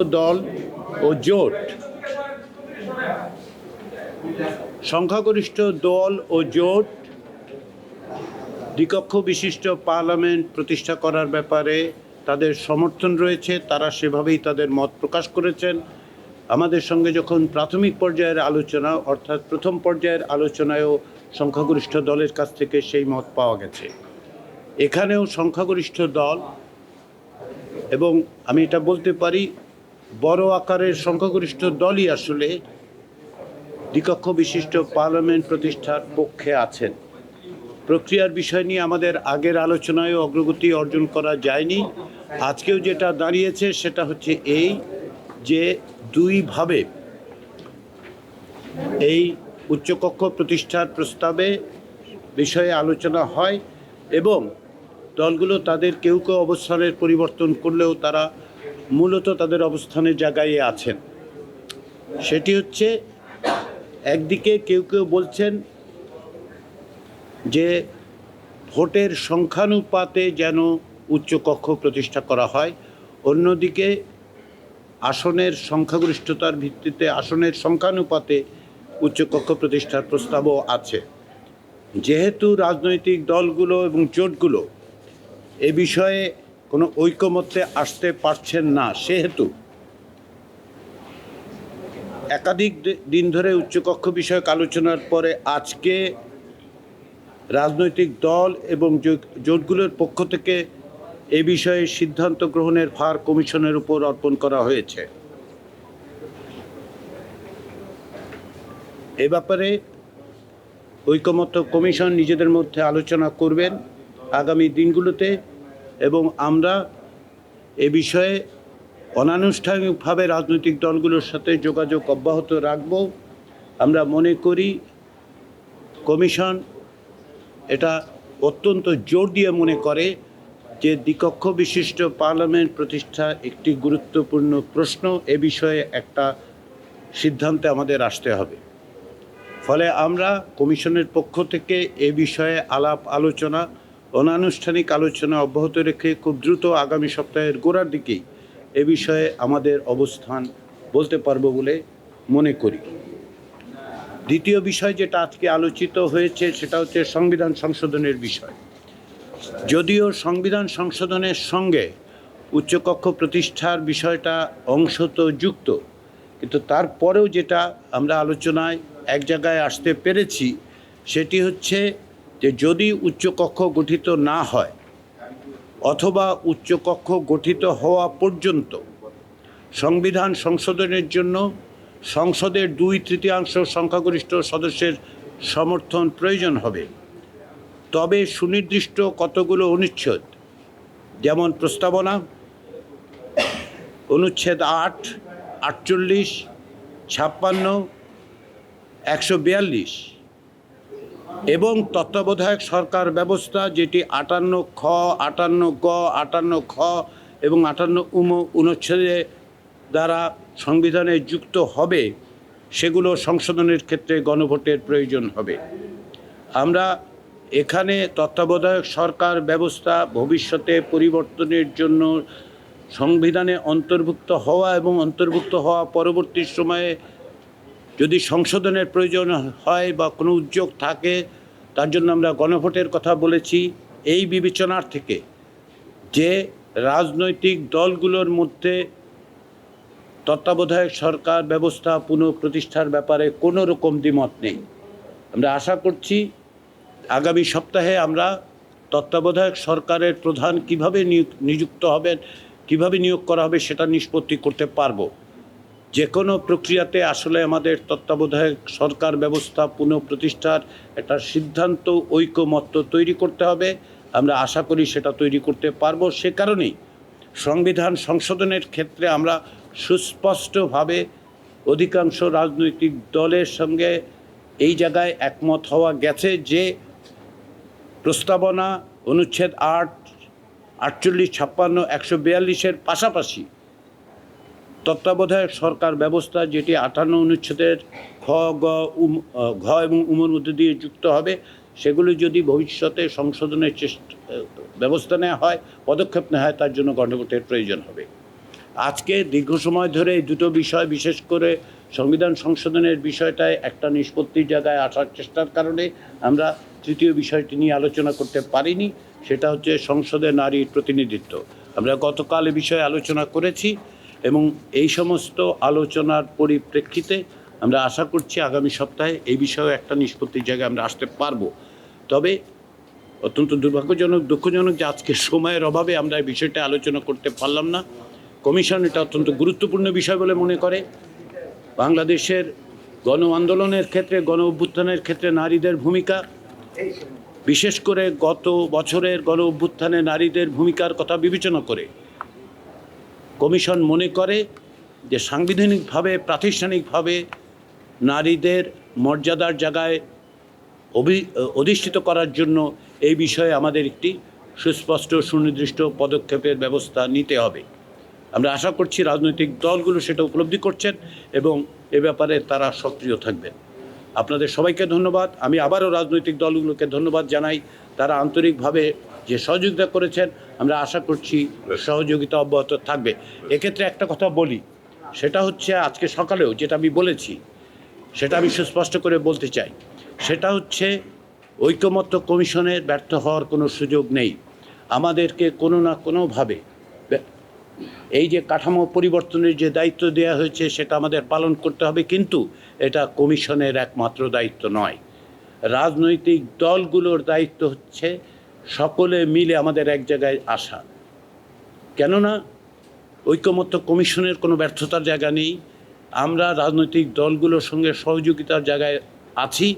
দল ও জোট। সংখ্যাগরিষ্ঠ দল ও জোট দ্বিকক্ষ বিশিষ্ট পার্লামেন্ট প্রতিষ্ঠা করার ব্যাপারে তাদের সমর্থন রয়েছে, তারা সেভাবেই তাদের মত প্রকাশ করেছেন। আমাদের সঙ্গে যখন প্রাথমিক পর্যায়ের আলোচনা, অর্থাৎ প্রথম পর্যায়ের আলোচনায়ও সংখ্যাগরিষ্ঠ দলের কাছ থেকে সেই মত পাওয়া গেছে। এখানেও সংখ্যাগরিষ্ঠ দল এবং আমি এটা বলতে পারি বড় আকারের সংখ্যাগরিষ্ঠ দলই আসলে দ্বিকক্ষ বিশিষ্ট পার্লামেন্ট প্রতিষ্ঠার পক্ষে আছেন। প্রক্রিয়ার বিষয় নিয়ে আমাদের আগের আলোচনায় অগ্রগতি অর্জন করা যায়নি। আজকেও যেটা দাঁড়িয়েছে সেটা হচ্ছে এই যে দুইভাবে এই উচ্চকক্ষ প্রতিষ্ঠার প্রস্তাবে বিষয়ে আলোচনা হয় এবং দলগুলো তাদের কেউ কেউ অবস্থানের পরিবর্তন করলেও তারা মূলত তাদের অবস্থানের জায়গায় আছেন। সেটি হচ্ছে, একদিকে কেউ কেউ বলছেন যে ভোটের সংখ্যানুপাতে যেন উচ্চকক্ষ প্রতিষ্ঠা করা হয়, অন্যদিকে আসনের সংখ্যাগরিষ্ঠতার ভিত্তিতে আসনের সংখ্যানুপাতে উচ্চকক্ষ প্রতিষ্ঠার প্রস্তাবও আছে। যেহেতু রাজনৈতিক দলগুলো এবং জোটগুলো এ বিষয়ে কোনো ঐকমত্যে আসতে পারছেন না, সেহেতু একাধিক দিন ধরে উচ্চকক্ষ বিষয়ক আলোচনার পরে আজকে রাজনৈতিক দল এবং জোটগুলোর পক্ষ থেকে এ বিষয়ে সিদ্ধান্ত গ্রহণের ভার কমিশনের উপর অর্পণ করা হয়েছে। এ ব্যাপারে ঐকমত্য কমিশন নিজেদের মধ্যে আলোচনা করবেন। আগামী দিনগুলোতে এবং আমরা এ বিষয়ে অনানুষ্ঠানিকভাবে রাজনৈতিক দলগুলোর সাথে যোগাযোগ অব্যাহত রাখব। আমরা মনে করি কমিশন এটা অত্যন্ত জোর দিয়ে মনে করে যে দ্বিকক্ষ বিশিষ্ট পার্লামেন্ট প্রতিষ্ঠা একটি গুরুত্বপূর্ণ প্রশ্ন, এ বিষয়ে একটা সিদ্ধান্তে আমাদের আসতে হবে। ফলে আমরা কমিশনের পক্ষ থেকে এ বিষয়ে আলাপ আলোচনা অনানুষ্ঠানিক আলোচনা অব্যাহত রেখে খুব দ্রুত আগামী সপ্তাহের গোড়ার দিকেই এ বিষয়ে আমাদের অবস্থান বলতে পারব বলে মনে করি। দ্বিতীয় বিষয় যেটা আজকে আলোচিত হয়েছে সেটা হচ্ছে সংবিধান সংশোধনের বিষয়। যদিও সংবিধান সংশোধনের সঙ্গে উচ্চকক্ষ প্রতিষ্ঠার বিষয়টা অংশত যুক্ত, কিন্তু তারপরেও যেটা আমরা আলোচনায় এক জায়গায় আসতে পেরেছি সেটি হচ্ছে যে যদি উচ্চকক্ষ গঠিত না হয় অথবা উচ্চকক্ষ গঠিত হওয়া পর্যন্ত সংবিধান সংশোধনের জন্য সংসদের দুই তৃতীয়াংশ সংখ্যাগরিষ্ঠ সদস্যের সমর্থন প্রয়োজন হবে, তবে সুনির্দিষ্ট কতগুলো অনুচ্ছেদ? যেমন প্রস্তাবনা, অনুচ্ছেদ আট, আটচল্লিশ, ছাপ্পান্ন, একশো বিয়াল্লিশ। এবং তত্ত্বাবধায়ক সরকার ব্যবস্থা যেটি আটান্ন খ, আটান্ন গ, আটান্ন খ এবং আটান্ন উম অনুচ্ছেদে দ্বারা সংবিধানে যুক্ত হবে, সেগুলো সংশোধনের ক্ষেত্রে গণভোটের প্রয়োজন হবে। আমরা এখানে তত্ত্বাবধায়ক সরকার ব্যবস্থা ভবিষ্যতে পরিবর্তনের জন্য সংবিধানে অন্তর্ভুক্ত হওয়া এবং অন্তর্ভুক্ত হওয়া পরবর্তী সময়ে যদি সংশোধনের প্রয়োজন হয় বা কোনো উদ্যোগ থাকে, তার জন্য আমরা গণভোটের কথা বলেছি। এই বিবেচনার থেকে যে রাজনৈতিক দলগুলোর মধ্যে তত্ত্বাবধায়ক সরকার ব্যবস্থা পুনঃপ্রতিষ্ঠার ব্যাপারে কোনো রকম দ্বিমত নেই। আমরা আশা করছি আগামী সপ্তাহে আমরা তত্ত্বাবধায়ক সরকারের প্রধান কীভাবে নিযুক্ত হবেন, কীভাবে নিয়োগ করা হবে সেটা নিষ্পত্তি করতে পারব। যে কোনো প্রক্রিয়াতে আসলে আমাদের তত্ত্বাবধায়ক সরকার ব্যবস্থা, পুনঃপ্রতিষ্ঠার একটা সিদ্ধান্ত, ঐকমত্য তৈরি করতে হবে। আমরা আশা করি সেটা তৈরি করতে পারব। সে কারণেই সংবিধান সংশোধনের ক্ষেত্রে আমরা সুস্পষ্টভাবে অধিকাংশ রাজনৈতিক দলের সঙ্গে এই জায়গায় একমত হওয়া গেছে যে প্রস্তাবনা, অনুচ্ছেদ আট, আটচল্লিশ, ছাপ্পান্ন, একশো বিয়াল্লিশের পাশাপাশি তত্ত্বাবধায়ক সরকার ব্যবস্থা যেটি আটান্ন অনুচ্ছেদের খ, গ, উম ঘ এবং উমর মধ্যে দিয়ে যুক্ত হবে, সেগুলি যদি ভবিষ্যতে সংশোধনের চেষ্টা ব্যবস্থা নেওয়া হয়, পদক্ষেপ নেওয়া হয়, তার জন্য গণভোটের প্রয়োজন হবে। আজকে দীর্ঘ সময় ধরে এই দুটো বিষয়, বিশেষ করে সংবিধান সংশোধনের বিষয়টায় একটা নিষ্পত্তির জায়গায় আসার চেষ্টার কারণে আমরা তৃতীয় বিষয়টি নিয়ে আলোচনা করতে পারিনি, সেটা হচ্ছে সংসদে নারী প্রতিনিধিত্ব। আমরা গতকাল এ বিষয়ে আলোচনা করেছি এবং এই সমস্ত আলোচনার পরিপ্রেক্ষিতে আমরা আশা করছি আগামী সপ্তাহে এই বিষয়ে একটা নিষ্পত্তির জায়গায় আমরা আসতে পারব। তবে অত্যন্ত দুর্ভাগ্যজনক, দুঃখজনক যে আজকে সময়ের অভাবে আমরা এই বিষয়টা আলোচনা করতে পারলাম না। কমিশন এটা অত্যন্ত গুরুত্বপূর্ণ বিষয় বলে মনে করে। বাংলাদেশের গণ আন্দোলনের ক্ষেত্রে, গণ অভ্যুত্থানের ক্ষেত্রে নারীদের ভূমিকা, বিশেষ করে গত বছরের গণ অভ্যুত্থানে নারীদের ভূমিকার কথা বিবেচনা করে কমিশন মনে করে যে সাংবিধানিকভাবে, প্রাতিষ্ঠানিকভাবে নারীদের মর্যাদার জায়গায় অভি, অধিষ্ঠিত করার জন্য এই বিষয়ে আমাদের একটি সুস্পষ্ট, সুনির্দিষ্ট পদক্ষেপের ব্যবস্থা নিতে হবে। আমরা আশা করছি রাজনৈতিক দলগুলো সেটা উপলব্ধি করছেন এবং এ ব্যাপারে তারা সক্রিয় থাকবেন। আপনাদের সবাইকে ধন্যবাদ। আমি আবারও রাজনৈতিক দলগুলোকে ধন্যবাদ জানাই। তারা আন্তরিকভাবে যে সহযোগিতা করেছেন আমরা আশা করছি সহযোগিতা অব্যাহত থাকবে। এক্ষেত্রে একটা কথা বলি সেটা হচ্ছে আজকে সকালেও যেটা আমি বলেছি সেটা আমি সুস্পষ্ট করে বলতে চাই। সেটা হচ্ছে ঐকমত্য কমিশনের ব্যর্থ হওয়ার কোনো সুযোগ নেই। আমাদেরকে কোনো না কোনোভাবে এই যে কাঠামো পরিবর্তনের যে দায়িত্ব দেওয়া হয়েছে সেটা আমাদের পালন করতে হবে কিন্তু এটা কমিশনের একমাত্র দায়িত্ব নয়। রাজনৈতিক দলগুলোর দায়িত্ব হচ্ছে সকলে মিলে আমাদের এক জায়গায় আসা। কেননা ঐক্যমত্য কমিশনের কোনো ব্যর্থতার জায়গা নেই। আমরা রাজনৈতিক দলগুলোর সঙ্গে সহযোগিতার জায়গায় আছি।